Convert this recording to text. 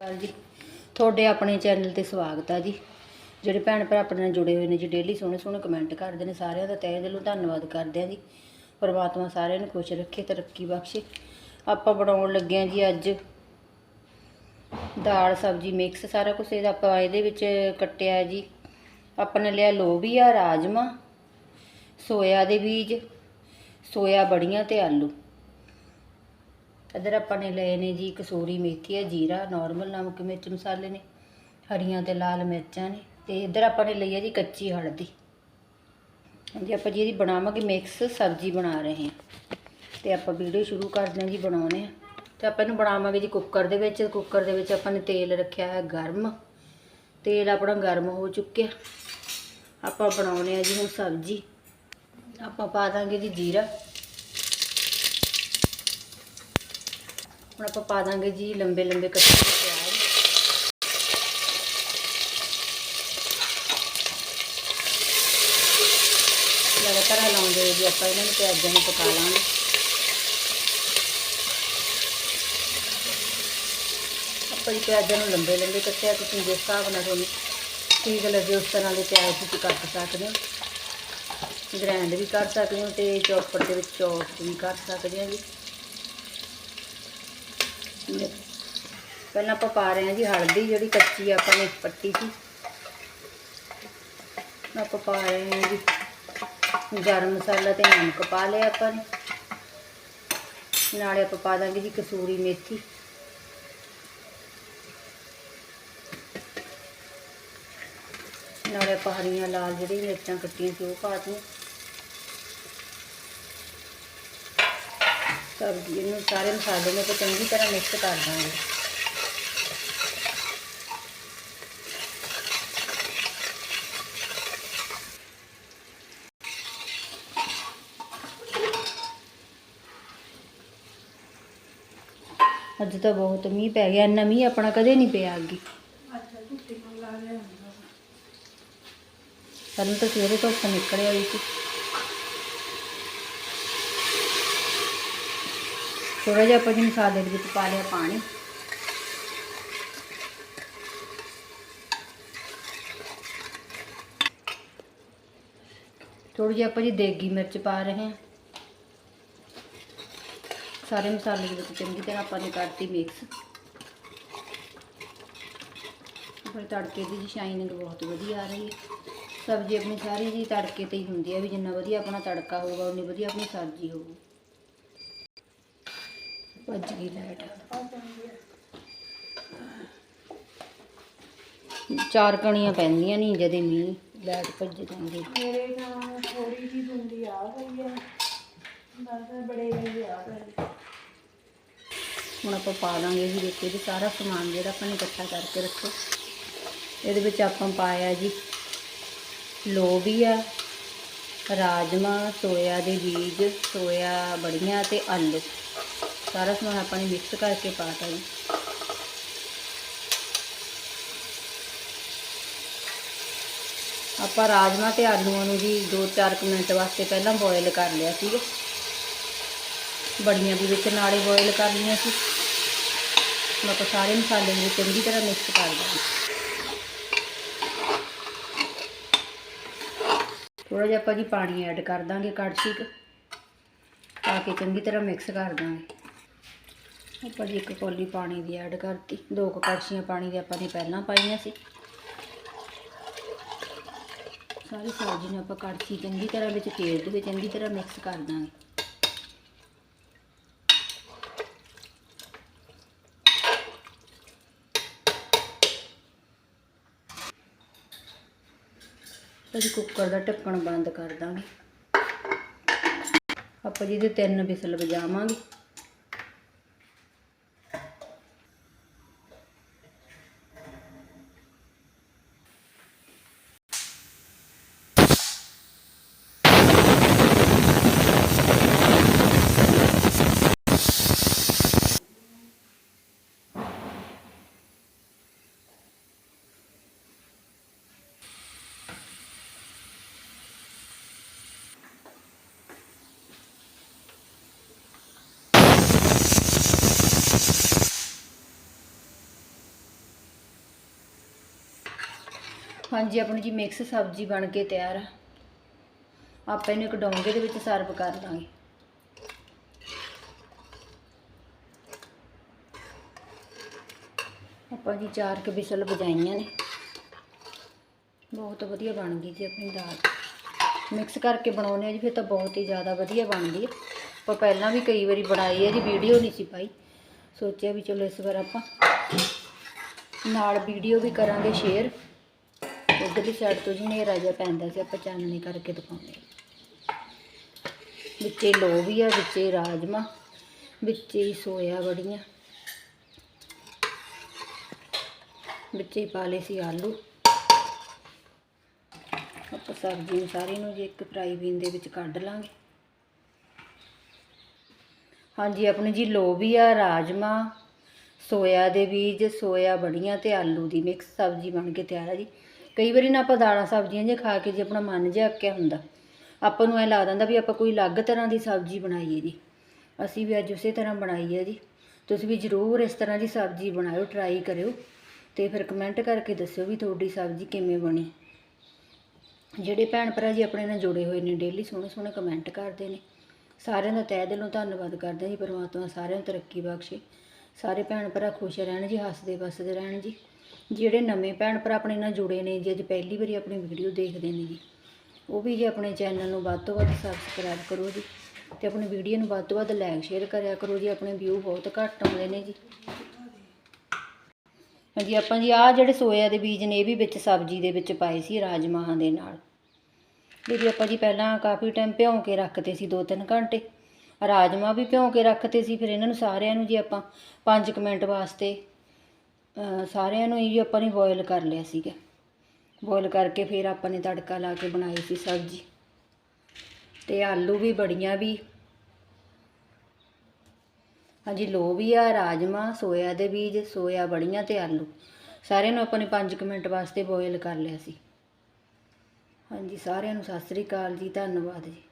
ਸਤਿ ਜੀ। ਤੁਹਾਡੇ ਆਪਣੇ ਚੈਨਲ ਤੇ ਸਵਾਗਤ ਆ ਜੀ। ਜਿਹੜੇ ਭੈਣ ਭਰਾ ਆਪਣੇ ਨਾਲ ਜੁੜੇ ਹੋਏ ਨੇ ਜੀ, ਡੇਲੀ ਸੋਹਣੇ ਸੋਹਣੇ ਕਮੈਂਟ ਕਰਦੇ ਨੇ ਸਾਰਿਆਂ ਦਾ ਤਹਿ ਦਿਲੋਂ ਧੰਨਵਾਦ ਕਰਦੇ ਆ ਜੀ। ਪਰਮਾਤਮਾ ਸਾਰਿਆਂ ਨੂੰ ਖੁਸ਼ ਰੱਖੇ, ਤਰੱਕੀ ਬਖਸ਼ੇ। ਆਪਾਂ ਬਣਾਉਣ ਲੱਗੇ ਆ ਜੀ ਅੱਜ ਦਾਲ, ਸਬਜ਼ੀ ਮਿਕਸ ਸਾਰਾ ਕੁਝ ਇਹਦਾ ਆਪਾਂ ਇਹਦੇ ਵਿੱਚ ਕੱਟਿਆ ਜੀ। ਆਪਾਂ ਨੇ ਲਿਆ ਲੋਬੀਆ ਰਾਜਮਾ, ਸੋਇਆ ਦੇ ਬੀਜ, ਸੋਇਆ ਬੜੀਆਂ ਤੇ ਆਲੂ। ਇੱਧਰ ਆਪਾਂ ਨੇ ਲਏ ਨੇ ਜੀ ਕਸੂਰੀ ਮੇਥੀ ਹੈ, ਜੀਰਾ ਨਾਰਮਲ ਨਮਕ ਮਿਰਚ ਮਸਾਲੇ ਨੇ, ਹਰੀਆਂ ਤੇ ਲਾਲ ਮਿਰਚਾਂ ਨੇ ਤੇ ਇੱਧਰ ਆਪਾਂ ਨੇ ਲਈ ਹੈ ਜੀ ਕੱਚੀ ਹਲਦੀ। ਹਾਂਜੀ, ਆਪਾਂ ਜੀ ਇਹਦੀ ਬਣਾਵਾਂਗੇ ਮਿਕਸ ਸਬਜ਼ੀ ਬਣਾ ਰਹੇ ਹਾਂ। ਤੇ ਆਪਾਂ ਵੀਡੀਓ ਸ਼ੁਰੂ ਕਰਦੇ ਹਾਂ ਜੀ, ਬਣਾਉਣੇ ਆ ਤੇ ਆਪਾਂ ਇਹਨੂੰ ਬਣਾਵਾਂਗੇ ਜੀ ਕੁੱਕਰ ਦੇ ਵਿੱਚ ਕੁੱਕਰ ਦੇ ਵਿੱਚ ਆਪਾਂ ਨੇ ਤੇਲ ਰੱਖਿਆ ਹੈ ਗਰਮ। ਤੇਲ ਆਪਣਾ ਗਰਮ ਹੋ ਚੁੱਕਿਆ। ਆਪਾਂ ਬਣਾਉਣੇ ਆ ਜੀ ਹੁਣ ਸਬਜ਼ੀ। ਆਪਾਂ ਪਾ ਦਾਂਗੇ ਜੀ ਜੀਰਾ। ਹੁਣ ਆਪਾਂ ਪਾ ਦਾਂਗੇ ਜੀ ਲੰਬੇ ਲੰਬੇ ਕੱਟੇ ਹੋਏ ਪਿਆਜ਼। ਲਗਾਤਾਰ ਹਿਲਾਉਂਦੇ ਜੀ ਆਪਾਂ ਇਹਨਾਂ ਨੂੰ ਪਿਆਜ਼ਾਂ ਨੂੰ ਪਕਾ ਲਾਂਗੇ। ਆਪਾਂ ਜੀ ਪਿਆਜ਼ਾਂ ਨੂੰ ਲੰਬੇ ਲੰਬੇ ਕੱਟਿਆ, ਤੁਸੀਂ ਜਿਸ ਹਿਸਾਬ ਨਾਲ ਤੁਹਾਨੂੰ ਠੀਕ ਲੱਗੇ ਉਸ ਤਰ੍ਹਾਂ ਦੇ ਪਿਆਜ਼ ਤੁਸੀਂ ਕੱਟ ਸਕਦੇ ਹੋ। ਗ੍ਰੈਂਡ ਵੀ ਕਰ ਸਕਦੇ ਹੋ ਤੇ ਚੌਪਰ ਦੇ ਵਿੱਚ ਚੌਪ ਵੀ ਕਰ ਸਕਦੇ ਹੋ ਜੀ। ਪਹਿਲਾਂ ਆਪਾਂ ਪਾ ਰਹੇ ਹਾਂ ਜੀ ਹਲਦੀ, ਜਿਹੜੀ ਕੱਚੀ ਆਪਾਂ ਨੇ ਪੱਟੀ ਸੀ ਆਪਾਂ ਪਾ ਰਹੇ ਹਾਂ ਜੀ ਗਰਮ ਮਸਾਲਾ ਤੇ ਨਮਕ ਪਾ ਲਿਆ ਆਪਾਂ ਨੇ। ਨਾਲੇ ਆਪਾਂ ਪਾ ਦਾਂਗੇ ਜੀ ਕਸੂਰੀ ਮੇਥੀ। ਨਾਲੇ ਆਪਾਂ ਹਰੀਆਂ ਲਾਲ ਜਿਹੜੀ ਮਿਰਚਾਂ ਕੱਟੀਆਂ ਸੀ ਉਹ ਪਾ ਦਿੱਤੀਆਂ ਸਬਜ਼ੀ ਨੂੰ ਸਾਰੇ ਮਸਾਲੇ ਨੂੰ ਚੰਗੀ ਤਰ੍ਹਾਂ ਮਿਕਸ ਕਰ ਦਾਂਗੇ। ਅੱਜ ਤਾਂ ਬਹੁਤ ਮੀਂਹ ਪੈ ਗਿਆ ਇੰਨਾ ਮੀਂਹ ਆਪਣਾ ਕਦੇ ਨਹੀਂ ਪਿਆ ਅੱਗੇ। ਸਾਨੂੰ ਤਾਂ ਸਵੇਰੇ ਧੁੱਪ ਨਿਕਲ ਆਈ ਸੀ। ਥੋੜਾ ਜਿਹਾ ਆਪਾਂ ਜੀ ਮਸਾਲੇ ਦੇ ਵਿੱਚ ਪਾ ਲਿਆ ਪਾਣੀ। ਥੋੜੀ ਜਿਹੀ ਆਪਾਂ ਜੀ ਦੇਗੀ ਮਿਰਚ ਪਾ ਰਹੇ ਹਾਂ। ਸਾਰੇ ਮਸਾਲੇ ਦੇ ਵਿੱਚ ਚੰਗੀ ਤਰ੍ਹਾਂ ਆਪਾਂ ਨੇ ਕਰਤੀ ਮਿਕਸ। ਫਿਰ ਤੜਕੇ ਦੀ ਜੀ ਸ਼ਾਈਨਿੰਗ ਬਹੁਤ ਵਧੀਆ ਆ ਰਹੀ ਹੈ। ਸਬਜ਼ੀ ਆਪਣੀ ਸਾਰੀ ਜੀ ਤੜਕੇ ਤੇ ਹੀ ਹੁੰਦੀ ਹੈ ਵੀ ਜਿੰਨਾ ਵਧੀਆ ਆਪਣਾ ਤੜਕਾ ਹੋਊਗਾ, ਉਨੀ ਵਧੀਆ ਆਪਣੀ ਸਬਜ਼ੀ ਹੋਊਗੀ। ਭੱਜ ਗਈ ਲਾਈਟ ਚਾਰ ਕਣੀਆਂ ਪੈਂਦੀਆਂ ਨਹੀਂ ਜਦੇ ਮੀਂਹ ਲਾਈਟ ਭੱਜ ਜਾਂਦੀ। ਮੇਰੇ ਨਾਲ ਥੋੜੀ ਜਿਹੀ ਬੁੰਦੀ ਆ ਗਈ ਹੈ ਬਸ ਬੜੇ ਗਈ ਆ ਗਈ। ਹੁਣ ਆਪਾਂ ਪਾ ਦਾਂਗੇ ਜੀ ਦੇਖੋ ਜੀ ਸਾਰਾ ਸਮਾਨ ਜਿਹੜਾ ਆਪਾਂ ਨੇ ਇਕੱਠਾ ਕਰਕੇ ਰੱਖੋ ਇਹਦੇ ਵਿੱਚ ਆਪਾਂ ਪਾਇਆ ਜੀ ਲੋਬੀਆ ਰਾਜਮਾ ਸੋਇਆ ਦੇ ਬੀਜ ਸੋਇਆ ਬੜੀਆਂ ਤੇ ਆਲੂ। ਸਾਰਾ ਸਮਾਨ ਆਪਾਂ ਨੇ ਮਿਕਸ ਕਰਕੇ ਪਾਤਾ ਜੀ। ਆਪਾਂ ਰਾਜਮਾ ਤੇ ਆਲੂਆਂ ਨੂੰ ਜੀ 2-4 ਮਿੰਟ ਵਾਸਤੇ ਪਹਿਲਾਂ ਬੋਇਲ ਕਰ ਲਿਆ ਸੀਗਾ ਬੜੀਆਂ ਵੀ ਵਿੱਚ ਨਾਲੇ ਬੋਇਲ ਕਰ ਲਈਆਂ ਸੀ। ਹੁਣ ਆਪਾਂ ਸਾਰੇ ਮਸਾਲੇ ਨੂੰ ਚੰਗੀ ਤਰ੍ਹਾਂ ਮਿਕਸ ਕਰ ਦਾਂਗੇ ਥੋੜਾ ਜਿਹਾ ਆਪਾਂ ਜੀ ਪਾਣੀ ਐਡ ਕਰ ਦਾਂਗੇ ਕੜਛੀ ਕੁ ਪਾ ਕੇ ਚੰਗੀ ਤਰ੍ਹਾਂ ਮਿਕਸ ਕਰ ਦਾਂਗੇ। ਆਪਾਂ ਜੀ ਇੱਕ ਕੌਲੀ ਪਾਣੀ ਦੀ ਐਡ ਕਰਤੀ। ਦੋ ਕੁ ਕੜਛੀਆਂ ਪਾਣੀ ਦੇ ਆਪਾਂ ਨੇ ਪਹਿਲਾਂ ਪਾਈਆਂ ਸੀ। ਸਾਰੀ ਸਬਜ਼ੀ ਨੂੰ ਆਪਾਂ ਕੜਛੀ ਚੰਗੀ ਤਰ੍ਹਾਂ ਵਿੱਚ ਤੇਲ ਦੇ ਵਿੱਚ ਚੰਗੀ ਤਰ੍ਹਾਂ ਮਿਕਸ ਕਰ ਦਾਂਗੇ। ਅਸੀਂ ਕੁੱਕਰ ਦਾ ਢੱਕਣ ਬੰਦ ਕਰ ਦਾਂਗੇ। ਆਪਾਂ ਜਿਹਦੇ ਤਿੰਨ ਵਿਸਲ ਵਜਾਵਾਂਗੇ। ਹਾਂਜੀ, ਆਪਣੀ ਜੀ ਮਿਕਸ ਸਬਜ਼ੀ ਬਣ ਕੇ ਤਿਆਰ ਆ। ਆਪਾਂ ਇਹਨੂੰ ਇੱਕ ਡੋਂਗੇ ਦੇ ਵਿੱਚ ਸਰਵ ਕਰ ਲਾਂਗੇ। ਆਪਾਂ ਜੀ ਚਾਰ ਕੁ ਵਿਸਲ ਵਜਾਈਆਂ ਨੇ। ਬਹੁਤ ਵਧੀਆ ਬਣ ਗਈ ਜੀ ਆਪਣੀ ਦਾਲ। ਮਿਕਸ ਕਰਕੇ ਬਣਾਉਨੇ ਆ ਜੀ, ਫਿਰ ਤਾਂ ਬਹੁਤ ਹੀ ਜ਼ਿਆਦਾ ਵਧੀਆ ਬਣਦੀ ਹੈ ਆਪਾਂ ਪਹਿਲਾਂ ਵੀ ਕਈ ਵਾਰੀ ਬਣਾਈ ਹੈ ਜੀ ਵੀਡੀਓ ਨਹੀਂ ਸੀ ਪਾਈ। ਸੋਚਿਆ ਵੀ ਚਲੋ ਇਸ ਵਾਰ ਆਪਾਂ ਨਾਲ ਵੀਡੀਓ ਵੀ ਕਰਾਂਗੇ ਸ਼ੇਅਰ ਉਧਰਲੀ ਸਾਈਡ ਤੋਂ ਜੀ ਹਨੇਰਾ ਜਿਹਾ ਪੈਂਦਾ ਸੀ, ਆਪਾਂ ਚਾਨਣੀ ਕਰਕੇ ਦਿਖਾਉਂਦੇ ਹਾਂ। ਵਿੱਚੇ ਲੋਬੀ ਆ, ਵਿੱਚੇ ਰਾਜਮਾ, ਵਿੱਚੇ ਹੀ ਸੋਇਆ ਬੜੀਆਂ ਵਿੱਚੇ ਪਾ ਲਏ ਸੀ ਆਲੂ। ਆਪਾਂ ਸਬਜ਼ੀ ਨੂੰ ਸਾਰੀ ਨੂੰ ਜੀ ਇੱਕ ਫਰਾਈ ਬੀਨ ਦੇ ਵਿੱਚ ਕੱਢ ਲਾਂਗੇ। ਹਾਂਜੀ, ਆਪਣੀ ਜੀ ਲੋਬੀਆ ਰਾਜਮਾ, ਸੋਇਆ ਦੇ ਬੀਜ, ਸੋਇਆ ਬੜੀਆਂ ਤੇ ਆਲੂ ਦੀ ਮਿਕਸ ਸਬਜ਼ੀ ਬਣ ਕੇ ਤਿਆਰ ਹੈ ਜੀ। ਕਈ ਵਾਰੀ ਨਾ ਆਪਾਂ ਦਾਲਾਂ ਸਬਜ਼ੀਆਂ ਜੇ ਖਾ ਕੇ ਜੇ ਆਪਣਾ ਮਨ ਜਿਹਾ ਅੱਕਿਆ ਹੁੰਦਾ। ਆਪਾਂ ਨੂੰ ਐ ਲੱਗਦਾ ਹੁੰਦਾ ਵੀ ਆਪਾਂ ਕੋਈ ਅਲੱਗ ਤਰ੍ਹਾਂ ਦੀ ਸਬਜ਼ੀ ਬਣਾਈਏ ਜੀ। ਅਸੀਂ ਵੀ ਅੱਜ ਉਸੇ ਤਰ੍ਹਾਂ ਬਣਾਈ ਹੈ ਜੀ। ਤੁਸੀਂ ਵੀ ਜ਼ਰੂਰ ਇਸ ਤਰ੍ਹਾਂ ਦੀ ਸਬਜ਼ੀ ਬਣਾਇਓ ਟਰਾਈ ਕਰਿਓ ਤੇ ਫਿਰ ਕਮੈਂਟ ਕਰਕੇ ਦੱਸਿਓ ਵੀ ਤੁਹਾਡੀ ਸਬਜ਼ੀ ਕਿਵੇਂ ਬਣੀ। ਜਿਹੜੇ ਭੈਣ ਭਰਾ ਜੀ ਆਪਣੇ ਨਾਲ ਜੁੜੇ ਹੋਏ ਨੇ ਡੇਲੀ ਸੋਹਣੇ ਸੋਹਣੇ ਕਮੈਂਟ ਕਰਦੇ ਨੇ। ਸਾਰਿਆਂ ਦਾ ਤਹਿ ਦਿਲੋਂ ਧੰਨਵਾਦ ਕਰਦੇ ਹਾਂ ਜੀ, ਪਰਮਾਤਮਾ ਸਾਰਿਆਂ ਨੂੰ ਤਰੱਕੀ ਬਖਸ਼ੇ। ਸਾਰੇ ਭੈਣ ਭਰਾ ਖੁਸ਼ ਰਹਿਣ ਜੀ, ਹੱਸਦੇ ਵਸਦੇ ਰਹਿਣ ਜੀ। ਜਿਹੜੇ ਨਵੇਂ ਭੈਣ ਭਰਾ ਆਪਣੇ ਨਾਲ ਜੁੜੇ ਨੇ ਜੀ, ਅੱਜ ਪਹਿਲੀ ਵਾਰੀ ਆਪਣੀ ਵੀਡੀਓ ਦੇਖਦੇ ਨੇ ਜੀ। ਉਹ ਵੀ ਜੀ ਆਪਣੇ ਚੈਨਲ ਨੂੰ ਵੱਧ ਤੋਂ ਵੱਧ ਸਬਸਕ੍ਰਾਈਬ ਕਰੋ ਜੀ ਤੇ ਆਪਣੀ ਵੀਡੀਓ ਨੂੰ ਵੱਧ ਤੋਂ ਵੱਧ ਲਾਈਕ ਸ਼ੇਅਰ ਕਰਿਆ ਕਰੋ ਜੀ, ਆਪਣੇ ਵਿਊ ਬਹੁਤ ਘੱਟ ਆਉਂਦੇ ਨੇ ਜੀ। ਹਾਂਜੀ, ਆਪਾਂ ਜੀ ਆਹ ਜਿਹੜੇ ਸੋਇਆ ਦੇ ਬੀਜ ਨੇ, ਇਹ ਵੀ ਵਿੱਚ ਸਬਜ਼ੀ ਦੇ ਵਿੱਚ ਪਾਏ ਸੀ ਰਾਜਮਾਹਾਂ ਦੇ ਨਾਲ। ਇਹ ਵੀ ਆਪਾਂ ਜੀ ਪਹਿਲਾਂ ਕਾਫੀ ਟਾਈਮ ਭਿਉਂ ਕੇ ਰੱਖਤੇ ਸੀ 2-3 ਘੰਟੇ। ਰਾਜਮਾ ਵੀ ਭਿਉਂ ਕੇ ਰੱਖਤੇ ਸੀ, ਫਿਰ ਇਹਨਾਂ ਨੂੰ ਸਾਰਿਆਂ ਨੂੰ ਜੀ ਆਪਾਂ 5 ਮਿੰਟ ਵਾਸਤੇ ਸਾਰਿਆਂ ਨੂੰ ਹੀ ਆਪਾਂ ਨੇ ਬੋਇਲ ਕਰ ਲਿਆ ਸੀਗਾ। ਬੋਇਲ ਕਰਕੇ ਫਿਰ ਆਪਾਂ ਨੇ ਤੜਕਾ ਲਾ ਕੇ ਬਣਾਈ ਸੀ ਸਬਜ਼ੀ। ਤੇ ਆਲੂ ਵੀ ਬੜੀਆਂ ਵੀ। ਹਾਂਜੀ ਲੋਬੀਆ ਰਾਜਮਾ, ਸੋਇਆ ਦੇ ਬੀਜ, ਸੋਇਆ ਬੜੀਆਂ ਤੇ ਆਲੂ। ਸਾਰਿਆਂ ਨੂੰ ਆਪਾਂ ਨੇ 5 ਮਿੰਟ ਵਾਸਤੇ ਬੋਇਲ ਕਰ ਲਿਆ ਸੀ। ਹਾਂਜੀ, ਸਾਰਿਆਂ ਨੂੰ ਸਤਿ ਸ੍ਰੀ ਅਕਾਲ ਜੀ, ਧੰਨਵਾਦ ਜੀ।